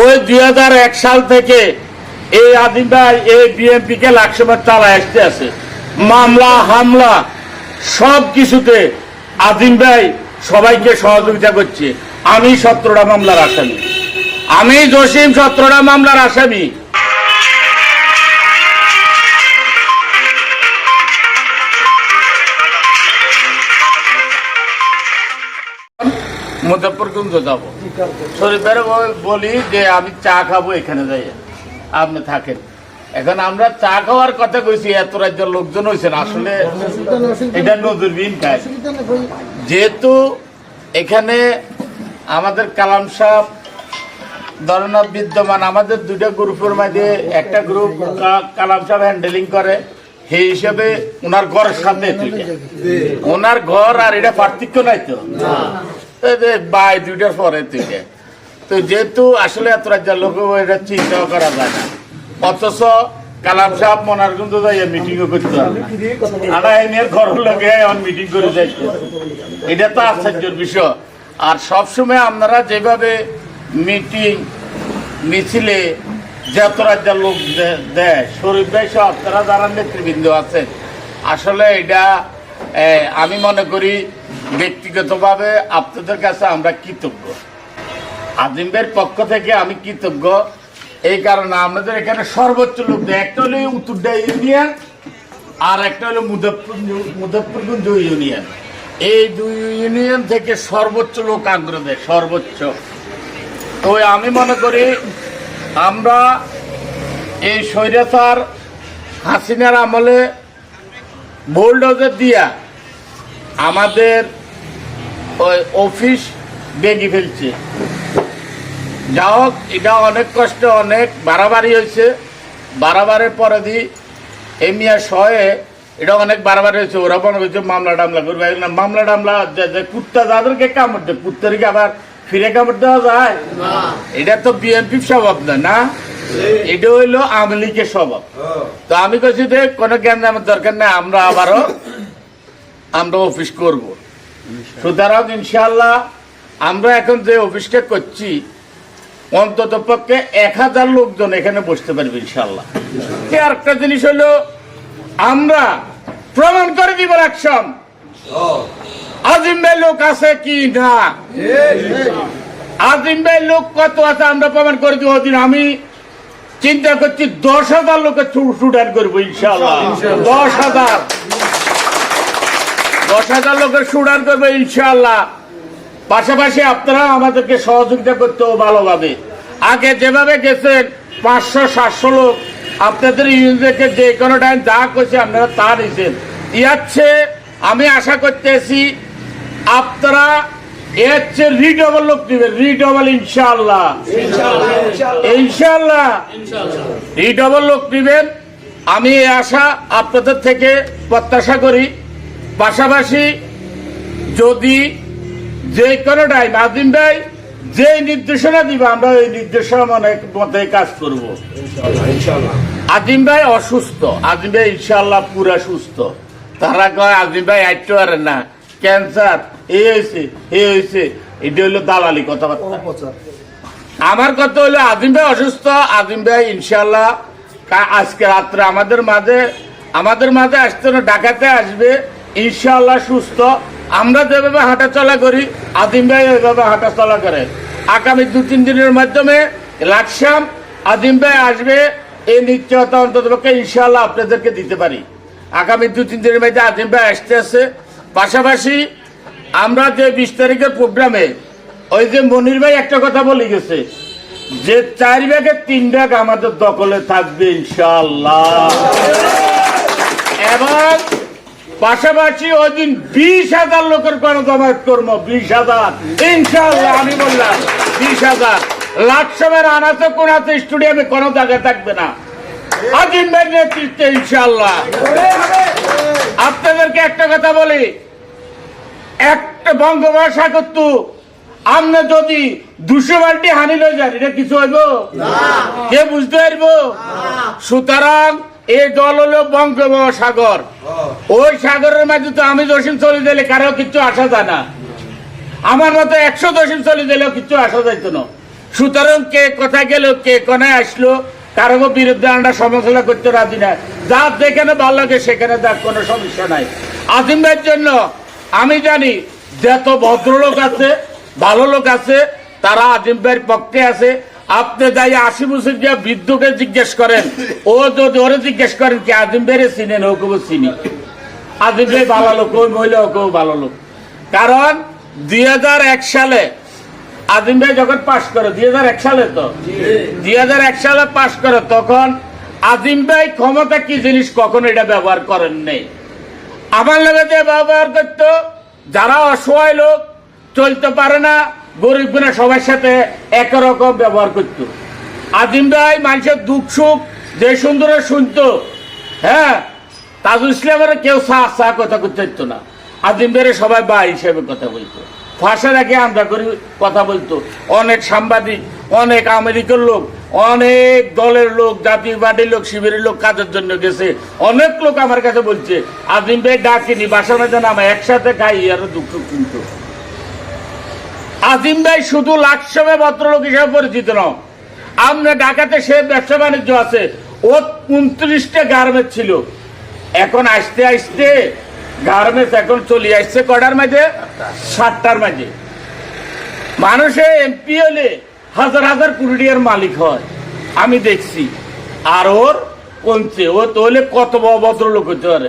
ওই দুই হাজার এক সাল থেকে এই আদিম ভাই, এই বিএনপি কে লাকসভার চালায় আসতে আছে। মামলা, হামলা, সব কিছুতে আদিম ভাই সবাইকে সহযোগিতা করছে। আমি সতেরোটা মামলার আসামি। আমি জসিম সতেরোটা মামলার আসামি। মুজফরগঞ্জ যাব। শরীফের বল- যে আমি চা খাব এখানে যাই আপনি থাকেন। এখন আমরা চা খাওয়ার কথা কইছি, এত রাজ্যের লোকজন হয়েছেন আসলে এটা নজরবিহীন কাজ। যেহেতু এখানে আমাদের কালাম সাহেব, ধরেন বিদ্যমান, আমাদের দুইটা গ্রুপের মাঝে একটা গ্রুপ কালাম সাহেব হ্যান্ডেলিং করে, সেই হিসাবে ওনার ঘরের সামনে ওনার ঘর আর এটা পার্থক্য নাই তো? বাই দুইটার পরে দুইটা তো যেহেতু আসলে এত রাজ্যের লোক, এটা চিন্তাও করা যায় না। অথচ কালাম সাহেব মনার কিন্তু যাইয়া মিটিংও করতে এনের ঘরের লগে এখন মিটিং করে যাইতে এটা তো আশ্চর্যের বিষয়। আর সবসময় আপনারা যেভাবে মিটিং মিছিলে যত রাজ্যের লোক দেয়, শরীফ ভাই সব তারা যারা নেতৃবৃন্দ আছে আসলে এটা আমি মনে করি ব্যক্তিগতভাবে আপনাদের কাছে আমরা কৃতজ্ঞ। আজিমের পক্ষ থেকে আমি কৃতজ্ঞ। এই কারণে আমাদের এখানে সর্বোচ্চ লোক একটা হলো উত্তরডা ইউনিয়ন, আর একটা হলো মুজফর মুজফরগঞ্জ ইউনিয়ন। এই দুই ইউনিয়ন থেকে সর্বোচ্চ লোক আগ্রহ দেয়, সর্বোচ্চ। তো আমি মনে করি আমরা এই স্বৈরাচার হাসিনার আমলে বোল্ডোজার দিয়া আমাদের ওই অফিস ভেঙে ফেলছে। যা হোক এটা অনেক কষ্ট অনেক বাড়াবাড়ি হয়েছে। বাড়াবাড়ির পরে দি এই মিয়া শয়ে এটা অনেক বাড়াবাড়ি হয়েছে। ওরা মনে করছে মামলা টামলা করবে। না মামলা টামলা যে কুত্তা যাদেরকে কামড় দেয় কুত্তারকে আবার ফিরে কামড় দেওয়া যায়? এটা তো বিএনপি স্বভাব না না? এটা হইল আওয়ামী লীগের স্বভাব। তো আমি কইছি যে কোনো জ্ঞান আমার দরকার নেই আমরা আবারও আমরা অফিস করব। সুতরাং ইনশাল্লাহ আমরা এখন যে অফিসটা করছি অন্তত পক্ষে এক হাজার লোকজন এখানে বসতে পারবে ইনশাল্লাহ কি আরেকটা জিনিস হলো আমরা প্রমাণ করে দিব একশন আজিম ভাই লোক আছে কি না? আজিম ভাই লোক কত আছে আমরা প্রমাণ করে দিব। ওদিন আমি চিন্তা করছি দশ হাজার লোকের স্টুডেন্ট করব ইনশাল্লাহ দশ হাজার। দশ হাজার লোকের স্টুডেন্ট করবে ইনশাল্লাহ পাশাপাশি আপনারা আমাদেরকে সহযোগিতা করতে ভালোভাবে। আগে যেভাবে গেছেন, পাঁচশো, সাতশো লোক, আপনাদের ইউনিটকে যে কোনো টাইম যা করছে আপনারা তা নিছেন ইয়াচ্ছে, আমি আশা করতেছি, আপনারা চেয়ে রিডবল লোক দিবেন রিডবল ইনশাল্লাহ ইনশাল্লাহ রিডবল লোক দিবেন, আমি এই আশা আপনাদের থেকে প্রত্যাশা করি। পাশাপাশি যদি যে কোনো টাইম আজিম ভাই যে নির্দেশনা দিব আমরা ওই নির্দেশনা মনে মতে কাজ করব। আজিম ভাই অসুস্থ। আজিম ভাই ইনশাল্লাহ পুরা সুস্থ। তারা কয় আজিম ভাই আইতে পারে না। ক্যান্সার এই হয়েছে এই হয়েছে। এটা হইল দালালি কথাবার্তা। আমার কথা হলো আজিম ভাই অসুস্থ আজিম ভাই ইনশাল্লাহ আজকে রাত্রে আমাদের মাঝে আমাদের মাঝে আসতে না ডাকাতে আসবে। ইনশাল্লাহ সুস্থ। আমরা যেভাবে হাঁটা চলা করি আদিম ভাই ওইভাবে হাঁটা চলা করে। আগামী দু তিন দিনের মাধ্যমে লাকসাম আদিম ভাই আসবে এই নিশ্চয়তা অন্তত পক্ষে ইনশাল্লাহ আপনাদেরকে দিতে পারি। আগামী দু তিন দিনের মধ্যে আদিম ভাই আসতে আসছে পাশাপাশি আমরা যে বিশ তারিখের প্রোগ্রামে ওই যে মনির ভাই একটা কথা বলে গেছে যে চার ভাগের তিন ভাগ আমাদের দখলে থাকবে ইনশাল্লাহ এবং পাশাপাশি ওই দিন বিশ হাজার লোকের গণজমায়েত করব বিশ হাজার। ইনশাল্লাহ আমি বললাম বিশ হাজার। লাখ সময়ের আনাতে কোনাতে স্টুডিয়ামে কোনো জায়গায় থাকবে না। আজিম ভাই নেতৃত্বে ইনশাল্লাহ আপনাদেরকে একটা কথা বলি একটা বঙ্গোপসাগর করতো আমরা যদি দুশো বাল্টি হানি লই যান এটা কিছু হইব? কে বুঝতে পারব? সুতরাং এই দল হলো বঙ্গোপসাগর। ওই সাগরের মাঝে তো আমি দশিম চলে দিলে কারও কিচ্ছু আসা যায় না। আমার মতো একশো দশিম চলে দিলেও কিচ্ছু আসা যাইতো না। সুতরাং কে কোথায় গেল, কে কোনায় আসলো কারও বিরুদ্ধে আমরা সমালোচনা করতে রাজি না। যার যেখানে ভালো লাগে সেখানে দেখ কোনো সমস্যা নাই। আজিম জন্য আমি জানি যত ভদ্রলোক আছে, ভালো লোক আছে, তারা আজিম ভাইয়ের পক্ষে আছে। আপনি যাই আশি বছর গিয়ে বৃদ্ধকে জিজ্ঞেস করেন। ও যদি ওরে জিজ্ঞেস করেন কি আজিম ভাইয়ের চিনেন, ও কেউ চিনি? আজিম ভাই ভালো লোক ওই মহিলা কেউ ভালো লোক। কারণ দুই হাজার এক সালে আজিম ভাই যখন পাশ করে দু হাজার এক সালে তো? দুই হাজার এক সালে পাশ করে, তখন আজিম ভাই ক্ষমতা কি জিনিস কখনো এটা ব্যবহার করেন নেই। আমার লোকে যে ব্যবহার করতো, যারা অসহায় লোক, চলতে পারে না, গরিব গুণা সবার সাথে একরকম ব্যবহার করতো। আজিম ভাই মানুষের দুঃখ সুখ যে সুন্দর শুনতো হ্যাঁ? তাজুল ইসলামের কেউ সা সা কথা করতে না। আজিম ভাইয়ের সবাই বা হিসেবে কথা বলতো। ভাষা রাখে আমরা করি কথা বলতো। অনেক সাংবাদিক, অনেক আমেরিকার লোক, অনেক দলের লোক, জাতীয় লোক, শিবিরের লোক কাজের জন্য গেছে। অনেক লোক আমার কাছে বলছে আজিম ভাই ডাকিনি, বাসা মেজে নামা একসাথে খাই, আরও দুঃখ কিন্তু। আজিম ভাই শুধু লাকসামে ভদ্রলোক হিসেবে পরিচিত নয় আমরা ঢাকাতে সে ব্যবসা বাণিজ্য আছে, ও উনত্রিশটা গার্মেন্ট ছিল। এখন আসতে আসতে গার্মেন্টস এখন চলে আসছে কটার মাঝে? সাতটার মাঝে। মানুষে এমপি হলে হাজার হাজার কোটি মালিক হয়। আমি দেখছি। আর ওর কমছে। ও তো হলে কত বড় ভদ্রলোক হতে পারে?